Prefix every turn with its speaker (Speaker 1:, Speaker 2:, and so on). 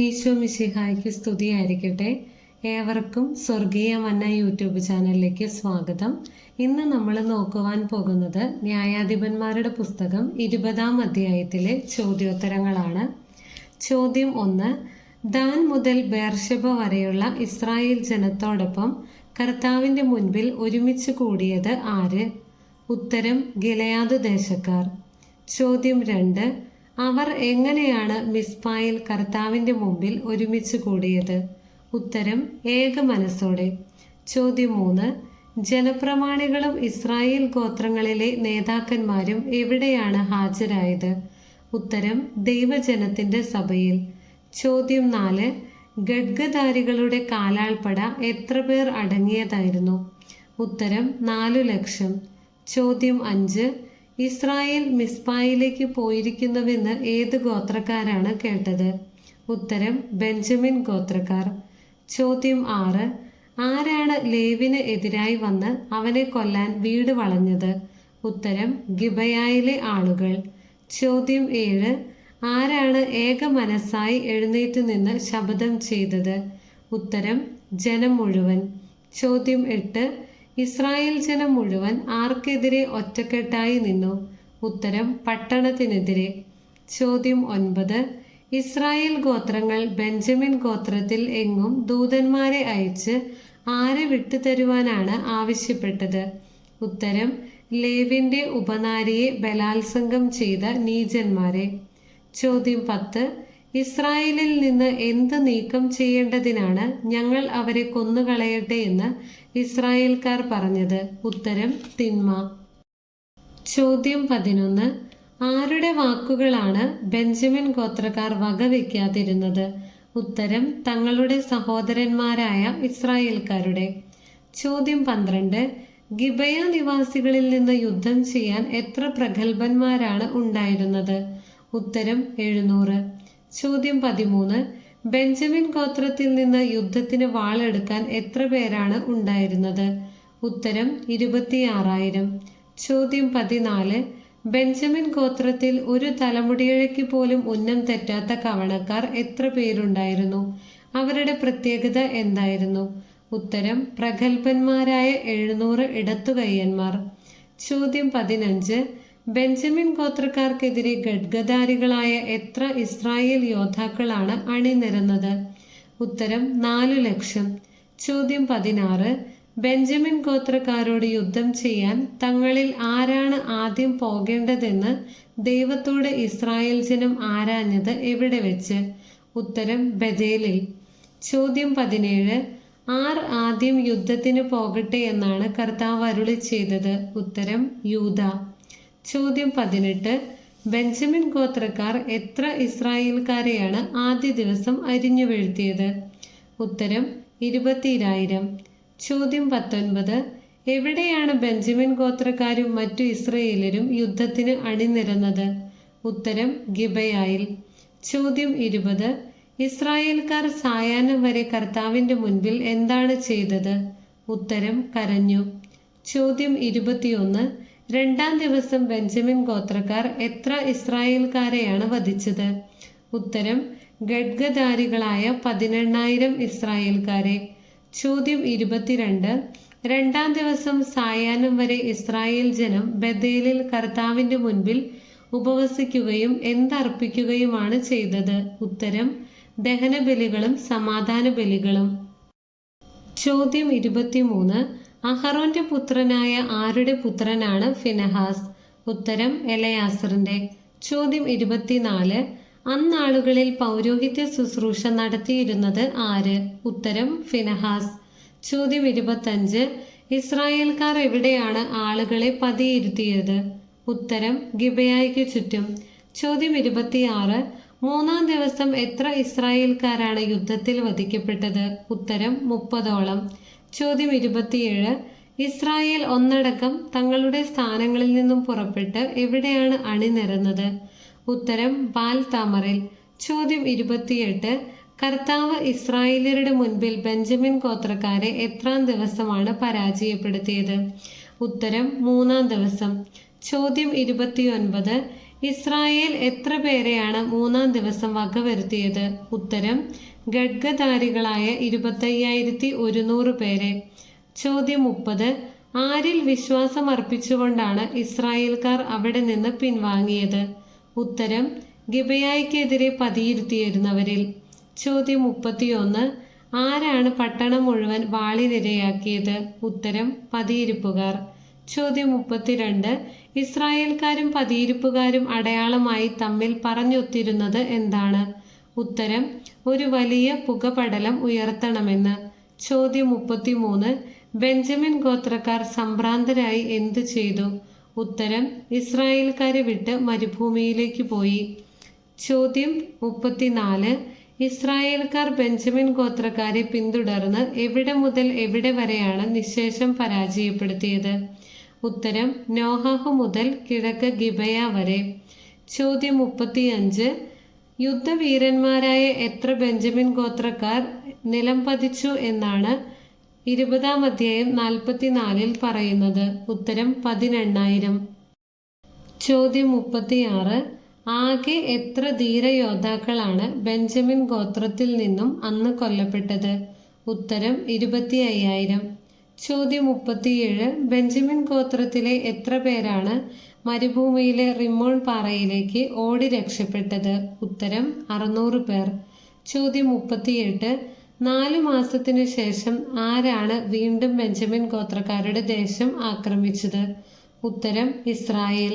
Speaker 1: ഈശോ മിശിഹായ്ക്ക് സ്തുതിയായിരിക്കട്ടെ. ഏവർക്കും സ്വർഗീയ മന്ന യൂട്യൂബ് ചാനലിലേക്ക് സ്വാഗതം. ഇന്ന് നമ്മൾ നോക്കുവാൻ പോകുന്നത് ന്യായാധിപന്മാരുടെ പുസ്തകം ഇരുപതാം അധ്യായത്തിലെ ചോദ്യോത്തരങ്ങളാണ്. ചോദ്യം ഒന്ന് ദാൻ മുതൽ ബേർഷബ വരെയുള്ള ഇസ്രായേൽ ജനത്തോടൊപ്പം കർത്താവിന്റെ മുൻപിൽ ഒരുമിച്ച് കൂടിയത് ആര്? ഉത്തരം ഗിലയാദ് ദേശക്കാർ. ചോദ്യം രണ്ട് അവർ എങ്ങനെയാണ് മിസ്പായിൽ കർത്താവിന്റെ മുമ്പിൽ ഒരുമിച്ച് കൂടിയത്? ഉത്തരം ഏക മനസ്സോടെ. ചോദ്യം മൂന്ന് ജനപ്രമാണികളും ഇസ്രായേൽ ഗോത്രങ്ങളിലെ നേതാക്കന്മാരും എവിടെയാണ് ഹാജരായത്? ഉത്തരം ദൈവജനത്തിന്റെ സഭയിൽ. ചോദ്യം നാല് ഗഡ്ഗധാരികളുടെ കാലാൾപ്പട എത്ര പേർ അടങ്ങിയതായിരുന്നു? ഉത്തരം നാലു ലക്ഷം. ചോദ്യം അഞ്ച് ഇസ്രായേൽ മിസ്പായിലേക്ക് പോയിരിക്കുന്നുവെന്ന് ഏത് ഗോത്രക്കാരാണ് കേട്ടത്? ഉത്തരം ബെഞ്ചമിൻ ഗോത്രക്കാർ. ചോദ്യം ആറ്. ആരാണ് ലേവിന് എതിരായി വന്ന് അവനെ കൊല്ലാൻ വീട് വളഞ്ഞത്? ഉത്തരം ഗിബയായിലെ ആളുകൾ. ചോദ്യം ഏഴ്. ആരാണ് ഏക മനസ്സായി എഴുന്നേറ്റ് നിന്ന് ശബ്ദം ചെയ്തത്? ഉത്തരം ജനം മുഴുവൻ. ചോദ്യം എട്ട്. ഇസ്രായേൽ ജനം മുഴുവൻ ആർക്കെതിരെ ഒറ്റക്കെട്ടായി നിന്നു? ഉത്തരം പട്ടണത്തിനെതിരെ. ചോദ്യം ഒൻപത്. ഇസ്രായേൽ ഗോത്രങ്ങൾ ബെഞ്ചമിൻ ഗോത്രത്തിൽ എങ്ങും ദൂതന്മാരെ അയച്ച് ആരെ വിട്ടുതരുവാനാണ് ആവശ്യപ്പെട്ടത്? ഉത്തരം ലേവിന്റെ ഉപനാരിയെ ബലാത്സംഗം ചെയ്ത നീചന്മാരെ. ചോദ്യം പത്ത്. ഇസ്രായേലിൽ നിന്ന് എന്ത് നീക്കം ചെയ്യേണ്ടതിനാണ് ഞങ്ങൾ അവരെ കൊന്നുകളയട്ടെ എന്ന് ഇസ്രായേൽക്കാർ പറഞ്ഞത്? ഉത്തരം തിന്മ. ചോദ്യം പതിനൊന്ന്. ആരുടെ വാക്കുകളാണ് ബെഞ്ചമിൻ ഗോത്രക്കാർ വകവെക്കാതിരുന്നത്? ഉത്തരം തങ്ങളുടെ സഹോദരന്മാരായ ഇസ്രായേൽക്കാരുടെ. ചോദ്യം പന്ത്രണ്ട്. ഗിബയ നിവാസികളിൽ നിന്ന് യുദ്ധം ചെയ്യാൻ എത്ര പ്രഗത്ഭന്മാരാണ് ഉണ്ടായിരുന്നത്? ഉത്തരം എഴുന്നൂറ്. ചോദ്യം പതിമൂന്ന്. ബെഞ്ചമിൻ ഗോത്രത്തിൽ നിന്ന് യുദ്ധത്തിന് വാളെടുക്കാൻ എത്ര പേരാണ് ഉണ്ടായിരുന്നത്? ഉത്തരം ഇരുപത്തിയാറായിരം. ചോദ്യം പതിനാല്. ബെഞ്ചമിൻ ഗോത്രത്തിൽ ഒരു തലമുടിയിഴയ്ക്ക് പോലും ഉന്നം തെറ്റാത്ത കവണക്കാർ എത്ര പേരുണ്ടായിരുന്നു? അവരുടെ പ്രത്യേകത എന്തായിരുന്നു? ഉത്തരം പ്രഗത്ഭന്മാരായ എഴുന്നൂറ് ഇടത്തുകയ്യന്മാർ. ചോദ്യം പതിനഞ്ച്. ബെഞ്ചമിൻ ഗോത്രക്കാർക്കെതിരെ ഗഡ്ഗധാരികളായ എത്ര ഇസ്രായേൽ യോദ്ധാക്കളാണ് അണിനിരന്നത്? ഉത്തരം നാലു ലക്ഷം. ചോദ്യം പതിനാറ്. ബെഞ്ചമിൻ ഗോത്രക്കാരോട് യുദ്ധം ചെയ്യാൻ തങ്ങളിൽ ആരാണ് ആദ്യം പോകേണ്ടതെന്ന് ദൈവത്തോട് ഇസ്രായേൽ ജനം ആരാഞ്ഞത് എവിടെ വെച്ച്? ഉത്തരം ബദേലിൽ ചോദ്യം പതിനേഴ്. ആർ ആദ്യം യുദ്ധത്തിന് പോകട്ടെ എന്നാണ് കർത്താവ് അരുളി ചെയ്തത് ഉത്തരം യൂത ചോദ്യം പതിനെട്ട്. ബെഞ്ചമിൻ ഗോത്രക്കാർ എത്ര ഇസ്രായേൽക്കാരെയാണ് ആദ്യ ദിവസം അരിഞ്ഞു വീഴ്ത്തിയത്? ഉത്തരം ഇരുപത്തിരായിരം. ചോദ്യം പത്തൊൻപത്. എവിടെയാണ് ബെഞ്ചമിൻ ഗോത്രക്കാരും മറ്റു ഇസ്രയേലരും യുദ്ധത്തിന് അണിനിരന്നത്? ഉത്തരം ഗിബയായിൽ. ചോദ്യം ഇരുപത്. ഇസ്രായേൽക്കാർ സായാഹ്നം വരെ കർത്താവിന്റെ മുൻപിൽ എന്താണ് ചെയ്തത്? ഉത്തരം കരഞ്ഞു. ചോദ്യം ഇരുപത്തിയൊന്ന്. രണ്ടാം ദിവസം ബെഞ്ചമിൻ ഗോത്രക്കാർ എത്ര ഇസ്രായേൽക്കാരെയാണ് വധിച്ചത്? ഉത്തരം ഗഡ്ഗധാരികളായ പതിനെണ്ണായിരം ഇസ്രായേൽക്കാരെ. ചോദ്യം ഇരുപത്തിരണ്ട് രണ്ടാം ദിവസം സായാഹ്നം വരെ ഇസ്രായേൽ ജനം ബദേലിൽ കർത്താവിന്റെ മുൻപിൽ ഉപവസിക്കുകയും എന്തർപ്പിക്കുകയുമാണ് ചെയ്തത്? ഉത്തരം ദഹനബലികളും സമാധാന ബലികളും ചോദ്യം ഇരുപത്തിമൂന്ന് അഹറോന്റെ പുത്രനായ ആരുടെ പുത്രനാണ് ഫിനഹാസ്? ഉത്തരം എലയാസറിന്റെ. ചോദ്യം ഇരുപത്തിനാല്. അന്നാളുകളിൽ പൗരോഹിത്യ ശുശ്രൂഷ നടത്തിയിരുന്നത് ആര്? ഉത്തരം ഫിനഹാസ്. ചോദ്യം ഇരുപത്തഞ്ച്. ഇസ്രായേൽക്കാർ എവിടെയാണ് ആളുകളെ പതിയിരുത്തിയത്? ഉത്തരം ഗിബയായിക്ക് ചുറ്റും. ചോദ്യം ഇരുപത്തിയാറ്. മൂന്നാം ദിവസം എത്ര ഇസ്രായേൽക്കാരാണ് യുദ്ധത്തിൽ വധിക്കപ്പെട്ടത്? ഉത്തരം മുപ്പതോളം. ചോദ്യം ഇരുപത്തിയേഴ്. ഇസ്രായേൽ ഒന്നടക്കം തങ്ങളുടെ സ്ഥാനങ്ങളിൽ നിന്നും പുറപ്പെട്ട് എവിടെയാണ് അണിനിരന്നത് ഉത്തരം ബാൽ താമറിൽ. ചോദ്യം ഇരുപത്തിയെട്ട്. കർത്താവ് ഇസ്രായേലരുടെ മുൻപിൽ ബെഞ്ചമിൻ ഗോത്രക്കാരെ എത്രാം ദിവസമാണ് പരാജയപ്പെടുത്തിയത്? ഉത്തരം മൂന്നാം ദിവസം. ചോദ്യം ഇരുപത്തിയൊൻപത്. ഇസ്രായേൽ എത്ര പേരെയാണ് മൂന്നാം ദിവസം വകവരുത്തിയത്? ഉത്തരം ഖഡ്ഗധാരികളായ ഇരുപത്തയ്യായിരത്തി ഒരുന്നൂറ് പേരെ. ചോദ്യം മുപ്പത് ആരിൽ വിശ്വാസം അർപ്പിച്ചുകൊണ്ടാണ് ഇസ്രായേൽക്കാർ അവിടെ നിന്ന് പിൻവാങ്ങിയത്? ഉത്തരം ഗിബയായിക്കെതിരെ പതിയിരുത്തിയിരുന്നവരിൽ. ചോദ്യം മുപ്പത്തിയൊന്ന് ആരാണ് പട്ടണം മുഴുവൻ വാളിനിരയാക്കിയത്? ഉത്തരം പതിയിരിപ്പുകാർ. ചോദ്യം മുപ്പത്തിരണ്ട് ഇസ്രായേൽക്കാരും പതിയിരിപ്പുകാരും അടയാളമായി തമ്മിൽ പറഞ്ഞൊത്തിരുന്നത് എന്താണ്? ഉത്തരം ഒരു വലിയ പുകപടലം ഉയർത്തണമെന്ന്. ചോദ്യം മുപ്പത്തിമൂന്ന് ബെഞ്ചമിൻ ഗോത്രക്കാർ സംഭ്രാന്തരായി എന്തു ചെയ്തു? ഉത്തരം ഇസ്രായേൽക്കാരെ വിട്ട് മരുഭൂമിയിലേക്ക് പോയി. ചോദ്യം മുപ്പത്തിനാല് ഇസ്രായേൽക്കാർ ബെഞ്ചമിൻ ഗോത്രക്കാരെ പിന്തുടർന്ന് എവിടെ മുതൽ എവിടെ വരെയാണ് നിശേഷം പരാജയപ്പെടുത്തിയത്? ഉത്തരം നോഹാഹു മുതൽ കിഴക്ക് ഗിബയ വരെ. ചോദ്യം മുപ്പത്തിയഞ്ച്. യുദ്ധവീരന്മാരായ എത്ര ബെഞ്ചമിൻ ഗോത്രക്കാർ നിലം പതിച്ചു എന്നാണ് ഇരുപതാം അധ്യായം നാൽപ്പത്തിനാലിൽ പറയുന്നത്. ഉത്തരം പതിനെണ്ണായിരം. ചോദ്യം മുപ്പത്തിയാറ്. ആകെ എത്ര ധീരയോദ്ധാക്കളാണ് ബെഞ്ചമിൻ ഗോത്രത്തിൽ നിന്നും അന്ന് കൊല്ലപ്പെട്ടത്? ഉത്തരം ഇരുപത്തി അയ്യായിരം ചോദ്യം മുപ്പത്തിയേഴ്. ബെഞ്ചമിൻ ഗോത്രത്തിലെ എത്ര പേരാണ് മരുഭൂമിയിലെ റിമോൺ പാറയിലേക്ക് ഓടി രക്ഷപ്പെട്ടത്? ഉത്തരം അറുന്നൂറ് പേർ. ചോദ്യം മുപ്പത്തിയെട്ട്. നാലു മാസത്തിനു ശേഷം ആരാണ് വീണ്ടും ബെഞ്ചമിൻ ഗോത്രക്കാരുടെ ദേശം ആക്രമിച്ചത്? ഉത്തരം ഇസ്രായേൽ.